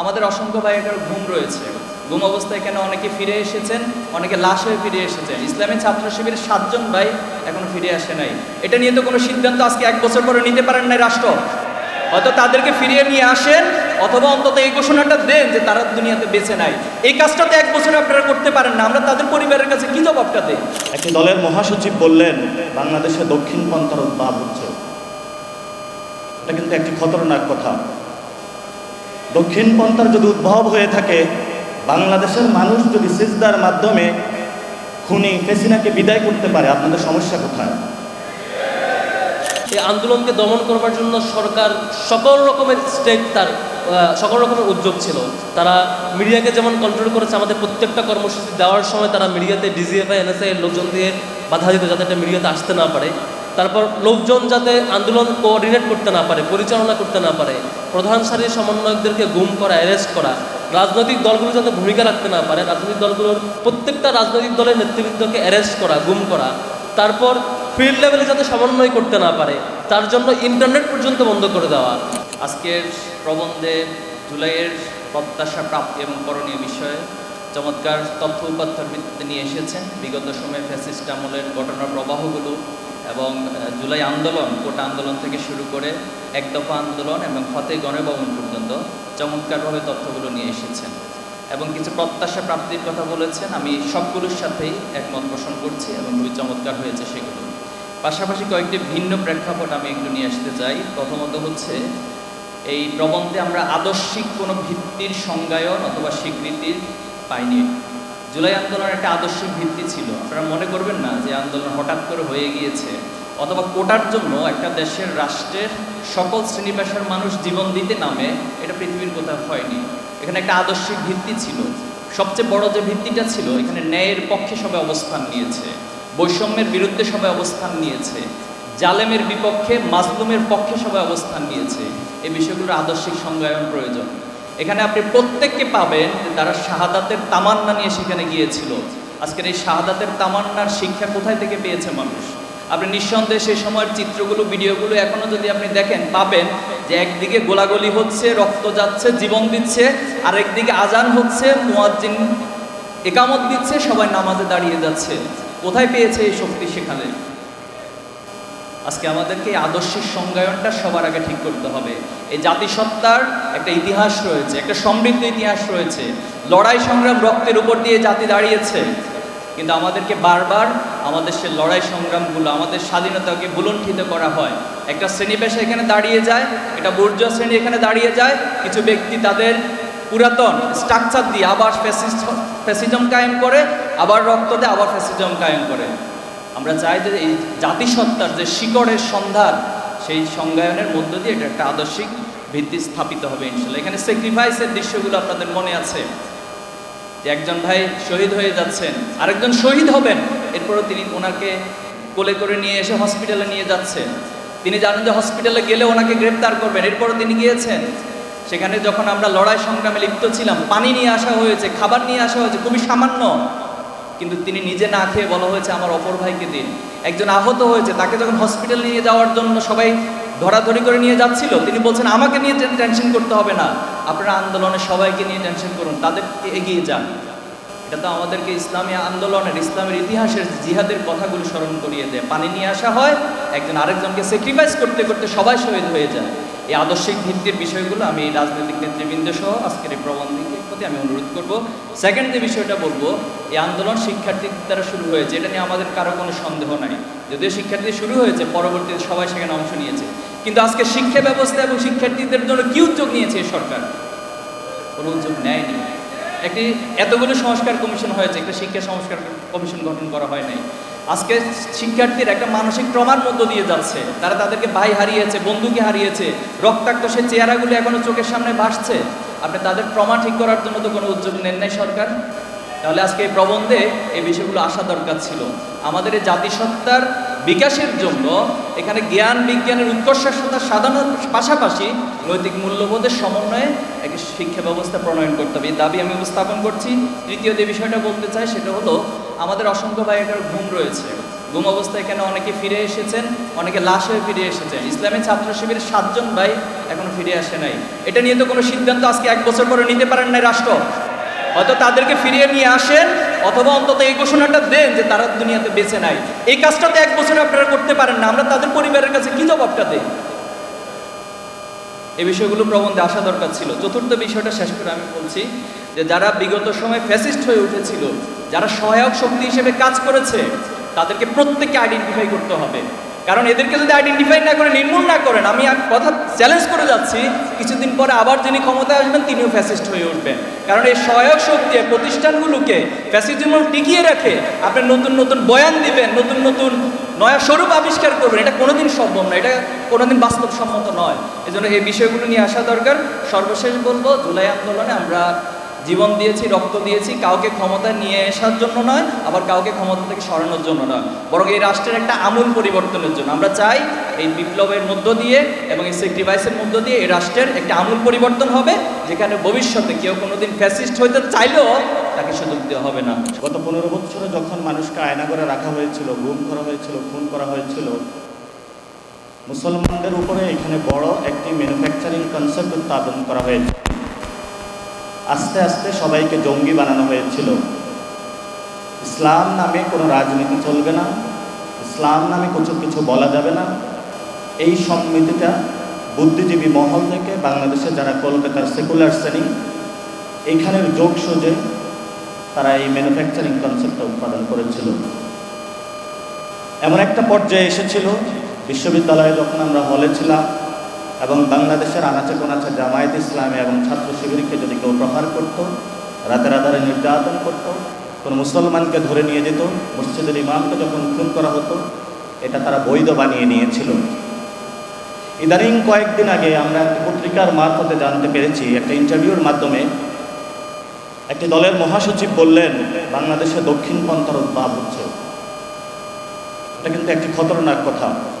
আমাদের অসংখ্য ভাইয়ের ঘুম রয়েছে। ঘুম অবস্থায় এখানে অনেকে ফিরে এসেছেন? অনেকে লাশ হয়ে ফিরে এসেছেন। ইসলামী ছাত্র শিবিরের সাতজন ভাই এখনও ফিরে আসে নাই। এটা নিয়ে তো কোনো সিদ্ধান্ত আজকে এক বছর পরে নিতে পারেন নাই রাষ্ট্র। হয়তো তাদেরকে ফিরিয়ে নিয়ে আসেন, অথবা অন্তত এই ঘোষণাটা দেন যে তারা দুনিয়াতে বেঁচে নাই। এই কাজটা তো এক বছরে আপনারা করতে পারেন না। আমরা তাদের পরিবারের কাছে কি জবাবটা দেই? একটি দলের মহাসচিব বললেন বাংলাদেশে দক্ষিণ পন্থার উদ্ভাব হচ্ছে। এটা কিন্তু একটি খতরনাক কথা। দক্ষিণ পন্থার যদি উদ্ভব হয়ে থাকে, বাংলাদেশের মানুষ যদি সিজদার মাধ্যমে খুনি ফেসিনাকে বিদায় করতে পারে, আপনাদের সমস্যা কোথায়? এই আন্দোলনকে দমন করবার জন্য সরকার সকল রকমের স্টেপ তার সকল রকমের উদ্যোগ ছিল। তারা মিডিয়াকে যেমন কন্ট্রোল করেছে, আমাদের প্রত্যেকটা কর্মসূচি দেওয়ার সময় তারা মিডিয়াতে ডিজিএফআই এনএসআই এর লোকজন দিয়ে বাধা দিত যাতে এটা মিডিয়াতে আসতে না পারে। তারপর লোকজন যাতে আন্দোলন কোঅর্ডিনেট করতে না পারে, পরিচালনা করতে না পারে, প্রধান সারির সমন্বয়কদেরকে গুম করা অ্যারেস্ট করা, রাজনৈতিক দলগুলো যাতে ভূমিকা রাখতে না পারে, রাজনৈতিক দলগুলোর প্রত্যেকটা রাজনৈতিক দলের নেতৃবৃন্দকে অ্যারেস্ট করা, গুম করা, তারপর ফিল্ড লেভেলে যাতে সমন্বয় করতে না পারে, তার জন্য ইন্টারনেট পর্যন্ত বন্ধ করে দেওয়া। আজকের প্রবন্ধে জুলাইয়ের প্রত্যাশা প্রাপ্তি এবং করণীয় বিষয়ে চমৎকার তথ্য উপাত্তর ভিত্তিতে নিয়ে এসেছেন। বিগত সময়ে ফ্যাসিস্ট আমলের ঘটনার প্রবাহগুলো এবং জুলাই আন্দোলন, কোটা আন্দোলন থেকে শুরু করে এক দফা আন্দোলন এবং ফতে গণভবন পর্যন্ত চমৎকারভাবে তথ্যগুলো নিয়ে এসেছেন। এবং কিছু প্রত্যাশা প্রাপ্তির কথা বলেছেন, আমি সবগুলোর সাথেই একমত পোষণ করছি এবং খুবই চমৎকার হয়েছে সেগুলো। পাশাপাশি কয়েকটি ভিন্ন প্রেক্ষাপট আমি একটু নিয়ে আসতে চাই। প্রথমত হচ্ছে, এই প্রবন্ধে আমরা আদর্শিক কোনো ভিত্তির সংজ্ঞায়ন অথবা স্বীকৃতির পাইনি। জুলাই আন্দোলন একটা আদর্শিক ভিত্তি ছিল। আপনারা মনে করবেন না যে আন্দোলন হঠাৎ করে হয়ে গিয়েছে, অথবা কোটার জন্য একটা দেশের রাষ্ট্রের সকল শ্রেণি পেশার মানুষ জীবন দিতে নামে এটা পৃথিবীর কোথাও হয়নি। এখানে একটা আদর্শিক ভিত্তি ছিল। সবচেয়ে বড় যে ভিত্তিটা ছিল, এখানে ন্যায়ের পক্ষে সবাই অবস্থান নিয়েছে, বৈষম্যের বিরুদ্ধে সবাই অবস্থান নিয়েছে, জালেমের বিপক্ষে, মাজলুমের পক্ষে সবাই অবস্থান নিয়েছে। এই বিষয়গুলোর আদর্শিক সংজ্ঞায়ন প্রয়োজন। এখানে আপনি প্রত্যেককে পাবেন তারা শাহাদাতের তামান্না নিয়ে সেখানে গিয়েছিল। আজকের এই শাহাদাতের তামান্নার শিক্ষা কোথায় থেকে পেয়েছে মানুষ? আপনি নিঃসন্দেহে সেই সময়ের চিত্রগুলো, ভিডিওগুলো এখনও যদি আপনি দেখেন, পাবেন যে একদিকে গোলাগুলি হচ্ছে, রক্ত যাচ্ছে, জীবন দিচ্ছে আর একদিকে আজান হচ্ছে, মুয়াজ্জিন একামত দিচ্ছে, সবাই নামাজে দাঁড়িয়ে যাচ্ছে। কোথায় পেয়েছে এই শক্তি সেখানে? আজকে আমাদেরকে এই আদর্শিক সংজ্ঞায়নটা সবার আগে ঠিক করতে হবে। এই জাতিসত্তার একটা ইতিহাস রয়েছে, একটা সমৃদ্ধ ইতিহাস রয়েছে। লড়াই সংগ্রাম রক্তের উপর দিয়ে জাতি দাঁড়িয়েছে। কিন্তু আমাদেরকে বারবার আমাদের সে লড়াই সংগ্রামগুলো, আমাদের স্বাধীনতাকে বুলণ্ঠিত করা হয়। একটা শ্রেণি পেশা এখানে দাঁড়িয়ে যায় এটা বর্জ্য শ্রেণি এখানে দাঁড়িয়ে যায়। কিছু ব্যক্তি তাদের পুরাতন স্ট্রাকচার দিয়ে আবার ফ্যাসিজম কায়েম করে, আবার রক্ত দেয়, আবার ফ্যাসিজম কায়েম করে। আমরা চাই যে এই জাতিসত্তার যে শিকড়ের সন্ধান, সেই সংজ্ঞায়নের মধ্য দিয়ে এটা একটা আদর্শিক ভিত্তি স্থাপিত হবে ইনশাল্লাহ। এখানে স্যাক্রিফাইসের দৃশ্যগুলো আপনাদের মনে আছে। যে একজন ভাই শহীদ হয়ে যাচ্ছেন, আরেকজন শহীদ হবেন, এরপরও তিনি ওনাকে কোলে করে নিয়ে এসে হসপিটালে নিয়ে যাচ্ছেন। তিনি জানেন যে হসপিটালে গেলে ওনাকে গ্রেপ্তার করবেন, এরপরও তিনি গিয়েছেন। সেখানে যখন আমরা লড়াই সংগ্রামে লিপ্ত ছিলাম, পানি নিয়ে আসা হয়েছে, খাবার নিয়ে আসা হয়েছে, খুবই সামান্য কিন্তু তিনি নিজে না খেয়ে বলা হয়েছে, আমার অপর ভাইকে দিন। একজন আহত হয়েছে, তাকে যখন হসপিটাল নিয়ে যাওয়ার জন্য সবাই ধরাধরি করে নিয়ে যাচ্ছিল, তিনি বলছেন, আমাকে নিয়ে টেন- টেনশন করতে হবে না। আপনারা আন্দোলনে সবাইকে নিয়ে টেনশন করুন, তাদেরকে এগিয়ে যান। এটা তো আমাদেরকে ইসলামী আন্দোলনের, ইসলামের ইতিহাসের জিহাদের কথাগুলো স্মরণ করিয়ে দেয়। পানি নিয়ে আসা হয়, একজন আরেকজনকে স্যাক্রিফাইস করতে করতে সবাই শহীদ হয়ে যায়। এই আদর্শিক ভিত্তির বিষয়গুলো আমি রাজনৈতিক নেতৃবৃন্দ সহ আজকের এই প্রবন্ধের প্রতি আমি অনুরোধ করব। সেকেন্ড যে বিষয়টা বলব, এই আন্দোলন শিক্ষার্থীদের দ্বারা শুরু হয়েছে, এটা নিয়ে আমাদের কারও কোনো সন্দেহ নাই। যদিও শিক্ষার্থী শুরু হয়েছে, পরবর্তীতে সবাই সেখানে অংশ নিয়েছে। কিন্তু আজকে শিক্ষা ব্যবস্থা এবং শিক্ষার্থীদের জন্য কি উদ্যোগ নিয়েছে সরকার? কোনো উদ্যোগ নেয়নি। একটি এতগুলো সংস্কার কমিশন হয়েছে, একটা শিক্ষা সংস্কার কমিশন গঠন করা হয় নাই। আজকে শিক্ষার্থীর একটা মানসিক ট্রমার মধ্য দিয়ে যাচ্ছে। তারা তাদেরকে ভাই হারিয়েছে, বন্ধুকে হারিয়েছে, রক্তাক্ত সে চেহারাগুলো এখনও চোখের সামনে ভাসছে। আপনি তাদের ট্রমা ঠিক করার জন্য তো কোনো উদ্যোগ নেন নাই সরকার। তাহলে আজকে এই প্রবন্ধে এই বিষয়গুলো আসা দরকার ছিল। আমাদের এই জাতিসত্তার বিকাশের জন্য এখানে জ্ঞান, বিজ্ঞানের উৎকর্ষের সাথে সাধারণ পাশাপাশি নৈতিক মূল্যবোধের সমন্বয়ে একটি শিক্ষা ব্যবস্থা প্রণয়ন করতে হবে। এই দাবি আমি উপস্থাপন করছি। তৃতীয় যে বিষয়টা বলতে চাই, সেটা হলো আমাদের অসংখ্য ভাইয়ের ঘুম রয়েছে। গুম অবস্থায় এখানে অনেকে ফিরে এসেছেন? অনেকে লাশ হয়ে ফিরে এসেছেন। ইসলামী ছাত্র শিবিরের সাতজন ভাই এখনও ফিরে আসে নাই। এটা নিয়ে তো কোনো সিদ্ধান্ত আজকে এক বছর পরে নিতে পারেন নাই রাষ্ট্র। হয়তো তাদেরকে ফিরিয়ে নিয়ে আসেন, অথবা অন্তত এই ঘোষণাটা দেন যে তারা দুনিয়াতে বেঁচে নাই। এই কাজটা তো এক বছরে আপনারা করতে পারেন না। আমরা তাদের পরিবারের কাছে কি জবাবটা দেই? এই বিষয়গুলো প্রবন্ধে আসা দরকার ছিল। চতুর্থ বিষয়টা শেষ করে আমি বলছি যে যারা বিগত সময় ফ্যাসিস্ট হয়ে উঠেছিল যারা সহায়ক শক্তি হিসেবে কাজ করেছে, তাদেরকে প্রত্যেককে আইডেন্টিফাই করতে হবে। কারণ এদেরকে যদি আইডেন্টিফাই না করে, নির্মূল না করেন, আমি এক কথা চ্যালেঞ্জ করে যাচ্ছি, কিছুদিন পরে আবার যিনি ক্ষমতায় আসবেন, তিনিও ফ্যাসিস্ট হয়ে উঠবেন। কারণ এই সহায়ক শক্তি প্রতিষ্ঠানগুলোকে ফ্যাসিজম টিকিয়ে রাখে আপনি নতুন নতুন বয়ান দিবেন, নতুন নতুন নয়া স্বরূপ আবিষ্কার করবেন, এটা কোনোদিন সম্ভব নয়, এটা কোনোদিন বাস্তবসম্মত নয়। এই জন্য এই বিষয়গুলো নিয়ে আসা দরকার। সর্বশেষ বলব, জুলাই আন্দোলনে আমরা জীবন দিয়েছি, রক্ত দিয়েছি, কাউকে ক্ষমতা নিয়ে আসার জন্য নয়, আবার কাউকে ক্ষমতা থেকে সরানোর জন্য নয়। বরং এই রাষ্ট্রের একটা আমূল পরিবর্তনের জন্য। আমরা চাই এই বিপ্লবের মধ্য দিয়ে এবং এই সেক্রিফাইসের মধ্য দিয়ে এই রাষ্ট্রের একটা আমূল পরিবর্তন হবে, যেখানে ভবিষ্যতে কেউ কোনোদিন ফ্যাসিস্ট হইতে চাইলেও তাকে সুযোগ দেওয়া হবে না। গত পনেরো বছরে যখন মানুষকে আয়না করে রাখা হয়েছিল, গুম করা হয়েছিল, খুন করা হয়েছিল, মুসলমানদের উপরে এখানে বড় একটি ম্যানুফ্যাকচারিং কনসেপ্ট উৎপাদন করা হয়েছে। আস্তে আস্তে সবাইকে জঙ্গি বানানো হয়েছিল। ইসলাম নামে কোনো রাজনীতি চলবে না। ইসলাম নামে কিছু কিছু বলা যাবে না। এই সম্মিতিটা বুদ্ধিজীবী মহল থেকে বাংলাদেশে যারা কলকাতার সেকুলার শ্রেণি, এইখানের যোগ সোজে তারা এই ম্যানুফ্যাকচারিং কনসেপ্টটা উৎপাদন করেছিল। এমন একটা পর্যায়ে এসেছিল, বিশ্ববিদ্যালয়ে যখন আমরা হলে ছিলাম এবং বাংলাদেশের আনাচে কোনাচে জামায়াত ইসলামী এবং ছাত্র শিবিরকে যদি কেউ প্রহার করত, রাতের আধারে নির্যাতন করত, কোনো মুসলমানকে ধরে নিয়ে যেত, মসজিদের ইমামকে যখন খুন করা হতো, এটা তারা বৈধ বানিয়ে নিয়েছিল। ইদানিং কয়েকদিন আগে আমরা একটি পত্রিকার মারফতে জানতে পেরেছি, একটা ইন্টারভিউর মাধ্যমে একটি দলের মহাসচিব বললেন, বাংলাদেশে দক্ষিণ পন্থার উদ্ভাব হচ্ছে। এটা কিন্তু একটি খতরনাক কথা।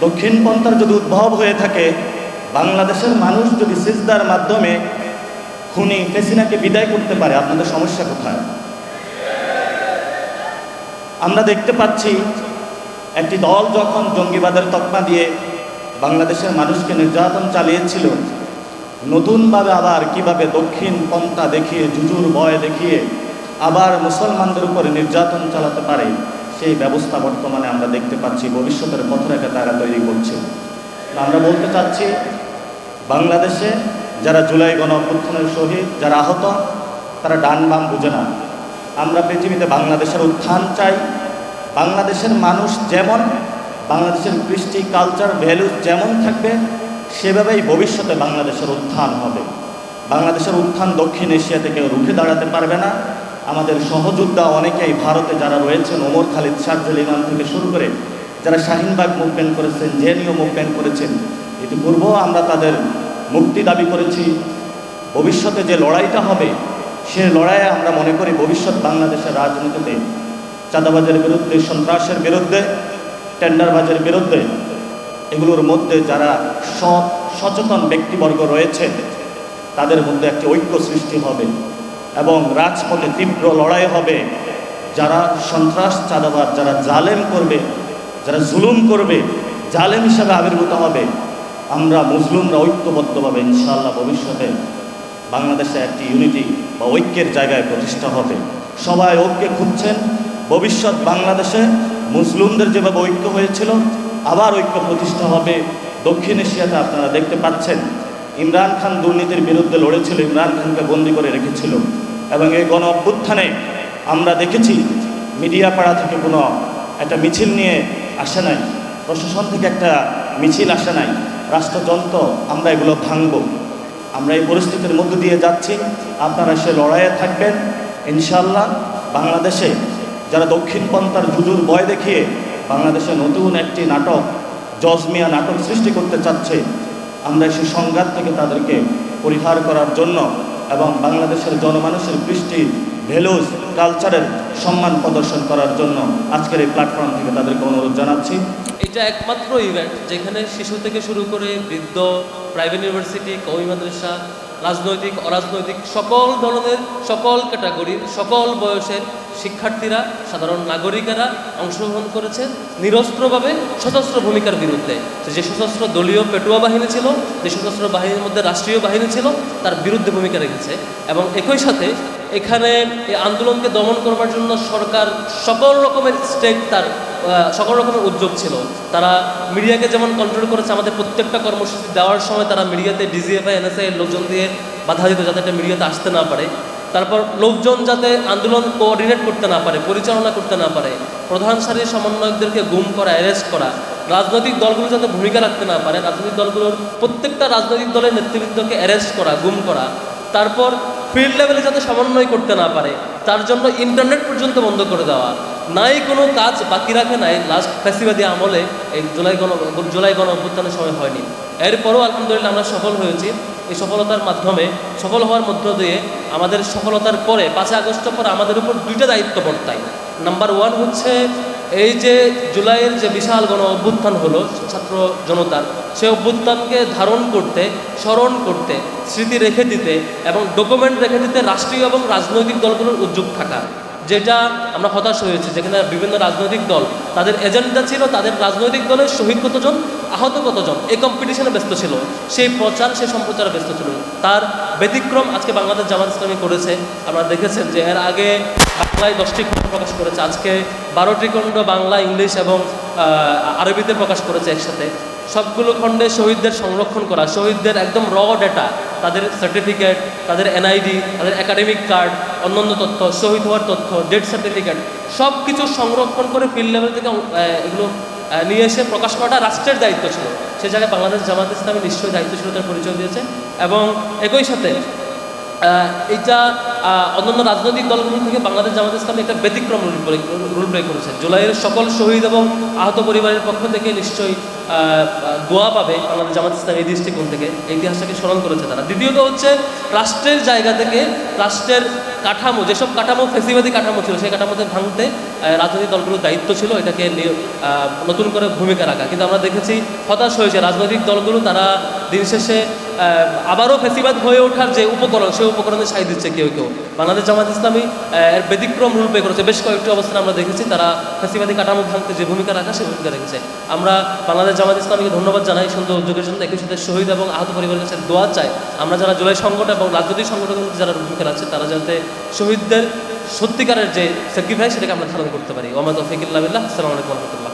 দক্ষিণ পন্থার যদি উদ্ভব হয়ে থাকে, বাংলাদেশের মানুষ যদি সিজদার মাধ্যমে খুনি ফেসিনাকে বিদায় করতে পারে, আপনাদের সমস্যা কোথায়? আমরা দেখতে পাচ্ছি একটি দল যখন জঙ্গিবাদের তকমা দিয়ে বাংলাদেশের মানুষকে নির্যাতন চালিয়েছিল, নতুনভাবে আবার কীভাবে দক্ষিণ পন্থা দেখিয়ে, জুজুর ভয় দেখিয়ে আবার মুসলমানদের উপরে নির্যাতন চালাতে পারে সেই ব্যবস্থা বর্তমানে আমরা দেখতে পাচ্ছি, ভবিষ্যতের পথরেখা তারা তৈরি করছে। আমরা বলতে চাচ্ছি, বাংলাদেশে যারা জুলাই গণ অভ্যুত্থানের শহীদ, যারা আহত, তারা ডান বাম বুঝে না। আমরা পৃথিবীতে বাংলাদেশের উত্থান চাই। বাংলাদেশের মানুষ যেমন, বাংলাদেশের কৃষ্টি কালচার ভ্যালু যেমন থাকবে, সেভাবেই ভবিষ্যতে বাংলাদেশের উত্থান হবে। বাংলাদেশের উত্থান দক্ষিণ এশিয়াতে কেউ রুখে দাঁড়াতে পারবে না। আমাদের সহযোদ্ধা অনেকেই ভারতে যারা রয়েছেন, ওমর খালিদ, শারজুল ইমাম থেকে শুরু করে যারা শাহিনবাগ মুভমেন্ট করেছেন, জেএনইউ মুভমেন্ট করেছেন, ইতিপূর্বেও আমরা তাদের মুক্তি দাবি করেছি। ভবিষ্যতে যে লড়াইটা হবে, সে লড়াইয়ে আমরা মনে করি ভবিষ্যৎ বাংলাদেশের রাজনীতিতে, চাঁদাবাজের বিরুদ্ধে, সন্ত্রাসের বিরুদ্ধে, টেন্ডারবাজের বিরুদ্ধে, এগুলোর মধ্যে যারা সৎ, সচেতন ব্যক্তিবর্গ রয়েছে, তাদের মধ্যে একটি ঐক্য সৃষ্টি হবে। এবং রাজপথে তীব্র লড়াই হবে। যারা সন্ত্রাস চাঁদাবাদ যারা জালেম করবে, যারা জুলুম করবে, জালেম হিসাবে আবির্ভূত হবে। আমরা মুসলিমরা ঐক্যবদ্ধভাবে ইনশাআল্লাহ ভবিষ্যতে বাংলাদেশে একটি ইউনিটি বা ঐক্যের জায়গায় প্রতিষ্ঠা হবে। সবাই ঐক্যে খুঁজছেন। ভবিষ্যৎ বাংলাদেশে মুসলিমদের যেভাবে ঐক্য হয়েছিল, আবার ঐক্য প্রতিষ্ঠা হবে। দক্ষিণ এশিয়াতে আপনারা দেখতে পাচ্ছেন, ইমরান খান দুর্নীতির বিরুদ্ধে লড়েছিল, ইমরান খানকে বন্দি করে রেখেছিল। এবং এই গণ অভ্যুত্থানে আমরা দেখেছি মিডিয়া পাড়া থেকে কোনো একটা মিছিল নিয়ে আসে নাই, প্রশাসন থেকে একটা মিছিল আসে নাই, রাষ্ট্রযন্ত্র, আমরা এগুলো ভাঙব। আমরা এই পরিস্থিতির মধ্য দিয়ে যাচ্ছি, আপনারা সে লড়াইয়ে থাকবেন। ইনশাল্লাহ বাংলাদেশে যারা দক্ষিণ পন্থার জুজুর ভয় দেখিয়ে বাংলাদেশে নতুন একটি নাটক জজমিয়া নাটক সৃষ্টি করতে চাচ্ছে, আমরা সেই সংঘাত থেকে তাদেরকে পরিহার করার জন্য এবং বাংলাদেশের জনমানুষের বৃষ্টি ভ্যালুজ কালচারের সম্মান প্রদর্শন করার জন্য আজকের এই প্ল্যাটফর্ম থেকে তাদেরকে অনুরোধ জানাচ্ছি। এটা একমাত্র ইভেন্ট যেখানে শিশু থেকে শুরু করে বৃদ্ধ প্রাইভেট ইউনিভার্সিটি কৌমি মাদ্রাসা রাজনৈতিক, অরাজনৈতিক সকল ধরনের, সকল ক্যাটাগরির, সকল বয়সের শিক্ষার্থীরা, সাধারণ নাগরিকেরা অংশগ্রহণ করেছেন নিরস্ত্রভাবে সশস্ত্র ভূমিকার বিরুদ্ধে। যে সশস্ত্র দলীয় পেটুয়া বাহিনী ছিল, যে সশস্ত্র বাহিনীর মধ্যে রাষ্ট্রীয় বাহিনী ছিল, তার বিরুদ্ধে ভূমিকা রেখেছে। এবং একই সাথে এখানে এই আন্দোলনকে দমন করবার জন্য সরকার সকল রকমের স্টেট তার সকল রকমের উদ্যোগ ছিল। তারা মিডিয়াকে যেমন কন্ট্রোল করেছে, আমাদের প্রত্যেকটা কর্মসূচি দেওয়ার সময় তারা মিডিয়াতে ডিজিএফআই এনএসআই লোকজন দিয়ে বাধা দিত যাতে একটা মিডিয়াতে আসতে না পারে। তারপর লোকজন যাতে আন্দোলন কোঅর্ডিনেট করতে না পারে, পরিচালনা করতে না পারে, প্রধান সারির সমন্বয়কদেরকে গুম করা অ্যারেস্ট করা, রাজনৈতিক দলগুলো যাতে ভূমিকা রাখতে না পারে, রাজনৈতিক দলগুলোর প্রত্যেকটা রাজনৈতিক দলের নেতৃবৃন্দকে অ্যারেস্ট করা, গুম করা, তারপর ফিল্ড লেভেলে যাতে সমন্বয় করতে না পারে, তার জন্য ইন্টারনেট পর্যন্ত বন্ধ করে দেওয়া নাই কোনো কাজ বাকি রাখে নাই। লাস্ট ফ্যাসিবাদী আমলে এই জুলাই গণ জুলাই গণ অভ্যুত্থানের সময় হয়নি। এরপরও আলহামদুলিল্লাহ আমরা সফল হয়েছি। এই সফলতার মাধ্যমে সফল হওয়ার মধ্য দিয়ে আমাদের সফলতার পরে পাঁচই আগস্ট পর আমাদের উপর দুইটা দায়িত্ব বর্তায় নাম্বার ওয়ান হচ্ছে এই যে জুলাইয়ের যে বিশাল গণ অভ্যুত্থান হলো ছাত্র জনতার, সেই অভ্যুত্থানকে ধারণ করতে, স্মরণ করতে, স্মৃতি রেখে দিতে এবং ডকুমেন্ট রেখে দিতে রাষ্ট্রীয় এবং রাজনৈতিক দলগুলোর উদ্যোগ থাকা। যেটা আমরা হতাশ হয়েছি, যেখানে বিভিন্ন রাজনৈতিক দল, তাদের এজেন্ডা ছিল তাদের রাজনৈতিক দলের শহীদ কতজন, আহত কতজন, এই কম্পিটিশনে ব্যস্ত ছিল। সেই প্রচার, সেই সম্প্রচারে ব্যস্ত ছিল। তার ব্যতিক্রম আজকে বাংলাদেশ জামাত ইসলামী করেছে। আপনারা দেখেছেন যে এর আগে বাংলায় দশটি খণ্ড প্রকাশ করেছে। আজকে বারোটি খণ্ড বাংলা, ইংলিশ এবং আরবিতে প্রকাশ করেছে একসাথে। সবগুলো খণ্ডে শহীদদের সংরক্ষণ করা, শহীদদের একদম র ডেটা তাদের সার্টিফিকেট তাদের এনআইডি তাদের একাডেমিক কার্ড অন্যান্য তথ্য, শহীদ হওয়ার তথ্য ডেথ সার্টিফিকেট সব কিছু সংরক্ষণ করে ফিল্ড লেভেল থেকে এগুলো নিয়ে এসে প্রকাশ করাটা রাষ্ট্রের দায়িত্ব ছিল। সে জায়গায় বাংলাদেশ জামাত ইসলামী নিশ্চয়ই দায়িত্বশীলতার পরিচয় দিয়েছে এবং একই সাথে আহ, অন্যান্য রাজনৈতিক দলগুলো থেকে বাংলাদেশ জামাত ইসলামী একটা ব্যতিক্রম রুল রুল প্লে করেছে। জুলাইয়ের সকল শহীদ এবং আহত পরিবারের পক্ষ থেকে নিশ্চয়ই দোয়া পাবে বাংলাদেশ জামাত ইসলামী এই দৃষ্টিকোণ থেকে ইতিহাসটাকে স্মরণ করেছে তারা। দ্বিতীয়ত হচ্ছে রাষ্ট্রের জায়গা থেকে রাষ্ট্রের কাঠামো যেসব কাঠামো ফেসিবাদী কাঠামো ছিল সেই কাঠামোতে ভাঙতে রাজনৈতিক দলগুলোর দায়িত্ব ছিল এটাকে নতুন করে ভূমিকা রাখা। কিন্তু আমরা দেখেছি হতাশ হয়েছে। রাজনৈতিক দলগুলো তারা দিন শেষে আবারও ফেসিবাদ হয়ে ওঠার যে উপকরণ, সেই উপকরণে সাই দিচ্ছে কেউ কেউ। বাংলাদেশ জামাত ইসলামী এর ব্যতিক্রম রূপ করেছে। বেশ কয়েকটি অবস্থান আমরা দেখেছি, তারা ফেসিবাদী কাঠামো ভাঙতে যে ভূমিকা রাখা সেই ভূমিকা রেখেছে। আমরা বাংলাদেশ জামাত ইসলামীকে ধন্যবাদ জানাই, সুন্দর উদ্যোগের জন্য। একই সাথে শহীদ এবং আহত পরিবারের কাছে দোয়া চাই। আমরা যারা জুলাই সংগঠন এবং রাজনৈতিক সংগঠনগুলোতে যারা ভূমিকা রাখছে তারা যাতে শহীদদের সত্যিকারের যে স্যাক্রিফাইস সেটাকে আমরা ধারণ করতে পারি। ওমাদ ফিকিল্লাহ আসসালামু আলাইকুম রহমতুল্লাহ।